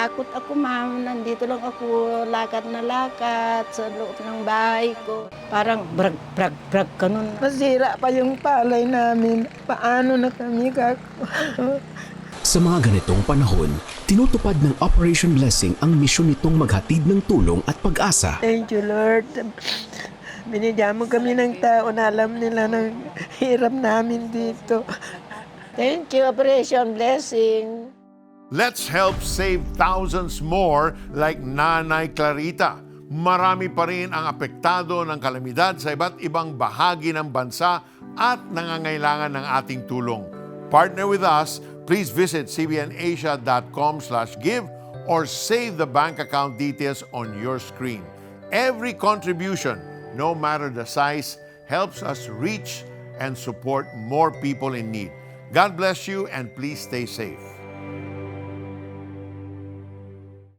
Natatakot ako, ma'am. Nandito lang ako, lakad na lakad sa loob ng bahay ko. Parang brag, brag, brag ganun. Masira pa yung palay namin. Paano na kami gagawa? Sa mga ganitong panahon, tinutupad ng Operation Blessing ang misyon nitong maghatid ng tulong at pag-asa. Thank you, Lord. Binigyan mo kami ng tao na alam nila ng hirap namin dito. Thank you, Operation Blessing. Let's help save thousands more like Nanay Clarita. Marami pa rin ang apektado ng kalamidad sa iba't ibang bahagi ng bansa at nangangailangan ng ating tulong. Partner with us, please visit cbnasia.com slash give or save the bank account details on your screen. Every contribution, no matter the size, helps us reach and support more people in need. God bless you and please stay safe.